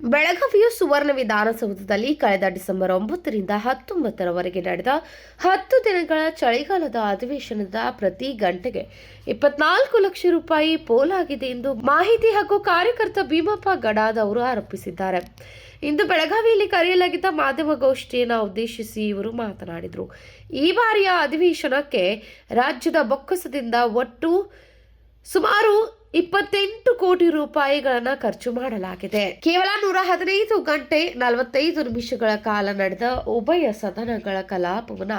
ಬೆಳಗಾವಿಯ ಸುವರ್ಣ ವಿಧಾನಸೌಧದಲ್ಲಿ ಕಳೆದ ಡಿಸೆಂಬರ್ ಒಂಬತ್ತರಿಂದ ಹತ್ತೊಂಬತ್ತರವರೆಗೆ ನಡೆದ ಹತ್ತು ದಿನಗಳ ಚಳಿಗಾಲದ ಅಧಿವೇಶನದ ಪ್ರತಿ ಗಂಟೆಗೆ ಇಪ್ಪತ್ನಾಲ್ಕು ಲಕ್ಷ ರೂಪಾಯಿ ಪೋಲಾಗಿದೆ ಎಂದು ಮಾಹಿತಿ ಹಾಗೂ ಕಾರ್ಯಕರ್ತ ಭೀಮಪ್ಪ ಗಡಾದ್ ಅವರು ಆರೋಪಿಸಿದ್ದಾರೆ. ಇಂದು ಬೆಳಗಾವಿಯಲ್ಲಿ ಕರೆಯಲಾಗಿದ್ದ ಮಾಧ್ಯಮಗೋಷ್ಠಿಯನ್ನು ಉದ್ದೇಶಿಸಿ ಇವರು ಮಾತನಾಡಿದರು. ಈ ಬಾರಿಯ ಅಧಿವೇಶನಕ್ಕೆ ರಾಜ್ಯದ ಬೊಕ್ಕಸದಿಂದ ಒಟ್ಟು ಸುಮಾರು ಇಪ್ಪತ್ತೆಂಟು ಕೋಟಿ ರೂಪಾಯಿಗಳನ್ನ ಖರ್ಚು ಮಾಡಲಾಗಿದೆ. ಕೇವಲ ನೂರ ಹದಿನೈದು ಗಂಟೆ ನಲವತ್ತೈದು ನಿಮಿಷಗಳ ಕಾಲ ನಡೆದ ಉಭಯ ಸದನಗಳ ಕಲಾಪವನ್ನ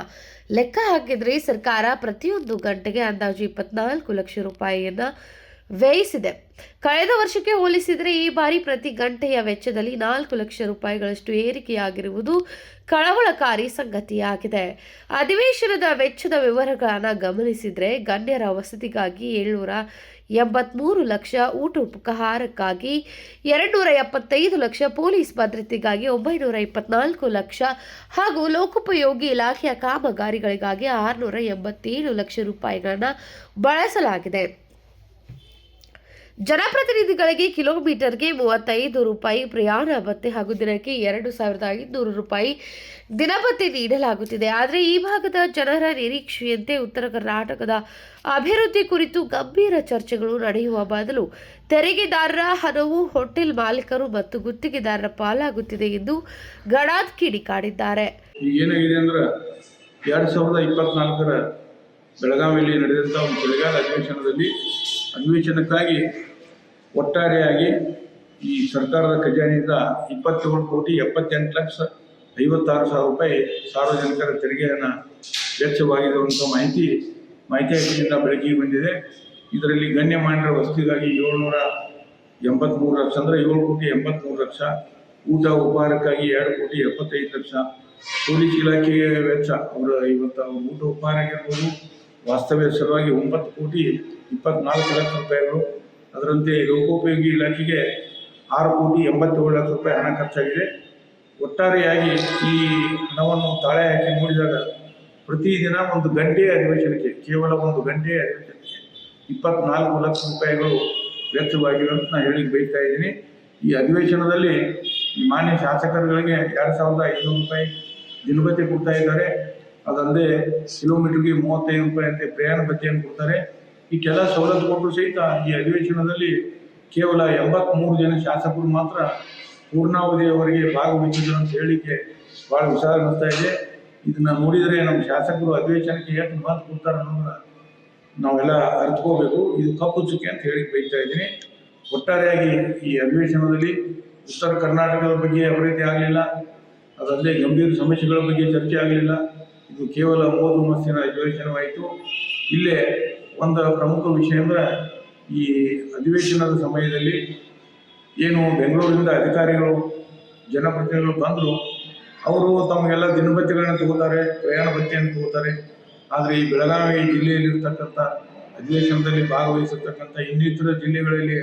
ಲೆಕ್ಕ ಹಾಕಿದ್ರೆ ಸರ್ಕಾರ ಪ್ರತಿಯೊಂದು ಗಂಟೆಗೆ ಅಂದಾಜು ಇಪ್ಪತ್ನಾಲ್ಕು ಲಕ್ಷ ರೂಪಾಯಿಯನ್ನ ವ್ಯಯಿಸಿದೆ. ಕಳೆದ ವರ್ಷಕ್ಕೆ ಹೋಲಿಸಿದರೆ ಈ ಬಾರಿ ಪ್ರತಿ ಗಂಟೆಯ ವೆಚ್ಚದಲ್ಲಿ ನಾಲ್ಕು ಲಕ್ಷ ರೂಪಾಯಿಗಳಷ್ಟು ಏರಿಕೆಯಾಗಿರುವುದು ಕಳವಳಕಾರಿ ಸಂಗತಿಯಾಗಿದೆ. ಅಧಿವೇಶನದ ವೆಚ್ಚದ ವಿವರಗಳನ್ನು ಗಮನಿಸಿದರೆ ಗಣ್ಯರ ವಸತಿಗಾಗಿ ಏಳ್ನೂರ ಎಂಬತ್ಮೂರು ಲಕ್ಷ ಊಟ ಉಪಹಾರಕ್ಕಾಗಿ ಎರಡುನೂರ ಎಪ್ಪತ್ತೈದು ಲಕ್ಷ ಪೊಲೀಸ್ ಭದ್ರತೆಗಾಗಿ ಒಂಬೈನೂರ ಇಪ್ಪತ್ನಾಲ್ಕು ಲಕ್ಷ ಹಾಗೂ ಲೋಕೋಪಯೋಗಿ ಇಲಾಖೆಯ ಕಾಮಗಾರಿಗಳಿಗಾಗಿ ಆರುನೂರ ಎಂಬತ್ತೇಳು ಲಕ್ಷ ರೂಪಾಯಿಗಳನ್ನು ಬಳಸಲಾಗಿದೆ. ಜನಪ್ರತಿನಿಧಿಗಳಿಗೆ ಕಿಲೋಮೀಟರ್ಗೆ ಮೂವತ್ತೈದು ರೂಪಾಯಿ ಪ್ರಯಾಣ ಭತ್ಯೆ ಹಾಗೂ ದಿನಕ್ಕೆ ಎರಡು ಸಾವಿರದ ಐದುನೂರು ರೂಪಾಯಿ ದಿನಭತ್ಯೆ ನೀಡಲಾಗುತ್ತಿದೆ. ಆದರೆ ಈ ಭಾಗದ ಜನರ ನಿರೀಕ್ಷೆಯಂತೆ ಉತ್ತರ ಕರ್ನಾಟಕದ ಅಭಿವೃದ್ಧಿ ಕುರಿತು ಗಂಭೀರ ಚರ್ಚೆಗಳು ನಡೆಯುವ ಬದಲು ತೆರಿಗೆದಾರರ ಹಣವು ಹೋಟೆಲ್ ಮಾಲೀಕರು ಮತ್ತು ಗುತ್ತಿಗೆದಾರರ ಪಾಲಾಗುತ್ತಿದೆ ಎಂದು ಗಡಾದ್ ಕಿಡಿಕಾಡಿದ್ದಾರೆ ಏನಾಗಿದೆ ಅಂದ್ರೆ ಸಾವಿರದ ಇಪ್ಪತ್ನಾಲ್ಕರ ಬೆಳಗಾವಿಯಲ್ಲಿ ನಡೆದಂಥ ಒಂದು ಚಳಿಗಾಲ ಅಧಿವೇಶನದಲ್ಲಿ ಅಧಿವೇಶನಕ್ಕಾಗಿ ಒಟ್ಟಾರೆಯಾಗಿ ಈ ಸರ್ಕಾರದ ಖಜಾನೆಯಿಂದ ಇಪ್ಪತ್ತೇಳು ಕೋಟಿ ಎಪ್ಪತ್ತೆಂಟು ಲಕ್ಷ ಐವತ್ತಾರು ಸಾವಿರ ರೂಪಾಯಿ ಸಾರ್ವಜನಿಕರ ತೆರಿಗೆಯನ್ನು ವೆಚ್ಚವಾಗಿರುವಂಥ ಮಾಹಿತಿ ಮಾಹಿತಿ ಹಕ್ಕಿನಿಂದ ಬೆಳಕಿಗೆ ಬಂದಿದೆ. ಇದರಲ್ಲಿ ಗಣ್ಯಮಾನ್ಯರ ವಸತಿಗಾಗಿ ಏಳ್ನೂರ ಎಂಬತ್ತ್ಮೂರು ಲಕ್ಷ ಅಂದರೆ ಏಳು ಕೋಟಿ ಎಂಬತ್ತ್ಮೂರು ಲಕ್ಷ, ಊಟ ಉಪಹಾರಕ್ಕಾಗಿ ಎರಡು ಕೋಟಿ ಎಪ್ಪತ್ತೈದು ಲಕ್ಷ, ಪೊಲೀಸ್ ಇಲಾಖೆಯ ವೆಚ್ಚ ಅವರ ಇವತ್ತು ಊಟ ಉಪಹಾರ ಆಗಿರ್ಬೋದು ವಾಸ್ತವ್ಯ ಸಲುವಾಗಿ ಒಂಬತ್ತು ಕೋಟಿ ಇಪ್ಪತ್ನಾಲ್ಕು ಲಕ್ಷ ರೂಪಾಯಿಗಳು ಅದರಂತೆ ಲೋಕೋಪಯೋಗಿ ಇಲಾಖೆಗೆ ಆರು ಕೋಟಿ ಎಂಬತ್ತೇಳು ಲಕ್ಷ ರೂಪಾಯಿ ಹಣ ಖರ್ಚಾಗಿದೆ. ಒಟ್ಟಾರೆಯಾಗಿ ಈ ಹಣವನ್ನು ತಾಳೆ ಹಾಕಿ ನೋಡಿದಾಗ ಪ್ರತಿದಿನ ಒಂದು ಗಂಟೆಯ ಅಧಿವೇಶನಕ್ಕೆ, ಕೇವಲ ಒಂದು ಗಂಟೆ ಅಧಿವೇಶನಕ್ಕೆ ಇಪ್ಪತ್ನಾಲ್ಕು ಲಕ್ಷ ರೂಪಾಯಿಗಳು ವೆಚ್ಚವಾಗಿವೆ ಅಂತ ನಾನು ಹೇಳಿ ಬೈತಾ ಇದ್ದೀನಿ. ಈ ಅಧಿವೇಶನದಲ್ಲಿ ಈ ಮಾನ್ಯ ಶಾಸಕರುಗಳಿಗೆ ಎರಡು ಸಾವಿರದ ಐನೂರು ರೂಪಾಯಿ ದಿನಭತ್ಯೆ ಕೊಡ್ತಾ ಇದ್ದಾರೆ. ಅದಲ್ಲದೆ ಕಿಲೋಮೀಟರ್ಗೆ ಮೂವತ್ತೈದು ರೂಪಾಯಿ ಅಂತೆ ಪ್ರಯಾಣ ಭತ್ಯೆಯನ್ನು ಕೊಡ್ತಾರೆ. ಇಷ್ಟೆಲ್ಲ ಸವಲತ್ತು ಕೊಟ್ಟರು ಸಹಿತ ಈ ಅಧಿವೇಶನದಲ್ಲಿ ಕೇವಲ ಎಂಬತ್ತ್ಮೂರು ಜನ ಶಾಸಕರು ಮಾತ್ರ ಪೂರ್ಣಾವಧಿಯವರೆಗೆ ಭಾಗವಹಿಸಿದ್ರು ಅಂತ ಹೇಳಿಕೆ ಭಾಳ ವಿಚಾರ ಅನಿಸ್ತಾ ಇದೆ. ಇದನ್ನ ನೋಡಿದರೆ ನಮ್ಮ ಶಾಸಕರು ಅಧಿವೇಶನಕ್ಕೆ ಎಷ್ಟು ಮಾತು ಕೊಡ್ತಾರೆ ಅನ್ನೋದನ್ನ ನಾವೆಲ್ಲ ಅರ್ಥಕೋಬೇಕು ಇದು ಕಪ್ಪು ಚುಕ್ಕೆ ಅಂತ ಹೇಳಿ ಬೈತಾ ಇದ್ದೀನಿ. ಒಟ್ಟಾರೆಯಾಗಿ ಈ ಅಧಿವೇಶನದಲ್ಲಿ ಉತ್ತರ ಕರ್ನಾಟಕದ ಬಗ್ಗೆ ಅಭಿವೃದ್ಧಿ ಆಗಲಿಲ್ಲ. ಅದಲ್ಲದೆ ಗಂಭೀರ ಸಮಸ್ಯೆಗಳ ಬಗ್ಗೆ ಚರ್ಚೆ ಆಗಲಿಲ್ಲ. ಇದು ಕೇವಲ ಮೋದು ಮಸ್ತಿನ ಅಧಿವೇಶನವಾಯಿತು. ಇಲ್ಲೇ ಒಂದು ಪ್ರಮುಖ ವಿಷಯ ಅಂದ್ರೆ ಈ ಅಧಿವೇಶನದ ಸಮಯದಲ್ಲಿ ಏನು ಬೆಂಗಳೂರಿನಿಂದ ಅಧಿಕಾರಿಗಳು, ಜನಪ್ರತಿನಿಧಿಗಳು ಬಂದರು, ಅವರು ತಮಗೆಲ್ಲ ದಿನಭತ್ಯೆಗಳನ್ನ ತಗೋತಾರೆ, ಪ್ರಯಾಣ ಭತ್ಯೆಯನ್ನು ತಗೋತಾರೆ. ಆದರೆ ಈ ಬೆಳಗಾವಿ ಜಿಲ್ಲೆಯಲ್ಲಿರ್ತಕ್ಕಂಥ ಅಧಿವೇಶನದಲ್ಲಿ ಭಾಗವಹಿಸತಕ್ಕಂಥ ಇನ್ನಿತರ ಜಿಲ್ಲೆಗಳಲ್ಲಿ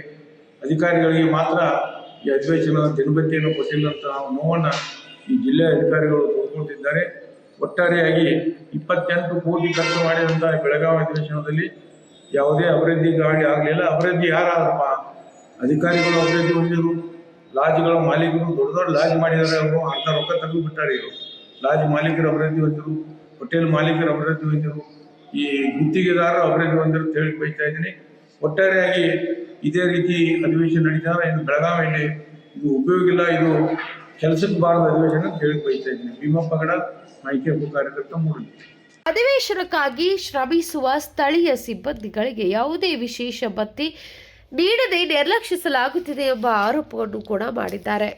ಅಧಿಕಾರಿಗಳಿಗೆ ಮಾತ್ರ ಈ ಅಧಿವೇಶನದ ದಿನಭತ್ಯೆಯನ್ನು ಕೊಟ್ಟಿಲ್ಲ ಅಂತ ನಾವು ನೋವನ್ನು ಈ ಜಿಲ್ಲೆಯ ಅಧಿಕಾರಿಗಳು ತೋರ್ಕೊಳ್ತಿದ್ದಾರೆ ಒಟ್ಟಾರೆಯಾಗಿ ಇಪ್ಪತ್ತೆಂಟು ಕೋಟಿ ಖರ್ಚು ಮಾಡಿದಂಥ ಬೆಳಗಾವಿ ಅಧಿವೇಶನದಲ್ಲಿ ಯಾವುದೇ ಅಭಿವೃದ್ಧಿ ಗಾಡಿ ಆಗಲಿಲ್ಲ. ಅಭಿವೃದ್ಧಿ ಯಾರಾದ್ರಪ್ಪ? ಅಧಿಕಾರಿಗಳು ಅಭಿವೃದ್ಧಿ ಹೊಂದಿದ್ರು, ಲಾಜ್ಗಳ ಮಾಲೀಕರು, ದೊಡ್ಡ ದೊಡ್ಡ ಲಾಜ್ ಮಾಡಿದ್ದಾರೆ ಅವರು ಅರ್ಧ ರೊಕ್ಕ ತೆಗೆದು ಬಿಟ್ಟಾರೆ ಇವರು. ಲಾಜ್ ಮಾಲೀಕರು ಅಭಿವೃದ್ಧಿ ಹೊಂದಿದ್ರು, ಹೋಟೆಲ್ ಮಾಲೀಕರು ಅಭಿವೃದ್ಧಿ ಹೊಂದಿರು ಈ ಗುತ್ತಿಗೆದಾರರು ಅಭಿವೃದ್ಧಿ ಹೊಂದಿರು ಅಂತ ಹೇಳಿ ಬೈತಾ ಇದ್ದೀನಿ. ಒಟ್ಟಾರೆಯಾಗಿ ಇದೇ ರೀತಿ ಅಧಿವೇಶನ ನಡೀತಾರೆ ಇನ್ನು ಬೆಳಗಾವಿಯಲ್ಲಿ ಇದು ಉಪಯೋಗ ಇಲ್ಲ, ಇದು ಕೆಲಸಕ್ಕೆ ಬಾರದ ಅಧಿವೇಶನ ಅಂತ ಹೇಳಿ ಬೈತಾ ಇದ್ದೀನಿ. ಭೀಮಪ್ಪ ಕಾರ್ಯಕರ್ತ ಅಧಿವೇಶನಕ್ಕಾಗಿ ಶ್ರಮಿಸುವ ಸ್ಥಳೀಯ ಸಿಬ್ಬಂದಿಗಳಿಗೆ ಯಾವುದೇ ವಿಶೇಷ ಬತ್ತಿ ನೀಡದೆ ನಿರ್ಲಕ್ಷಿಸಲಾಗುತ್ತಿದೆ ಎಂಬ ಆರೋಪವನ್ನು ಕೂಡ ಮಾಡಿದ್ದಾರೆ.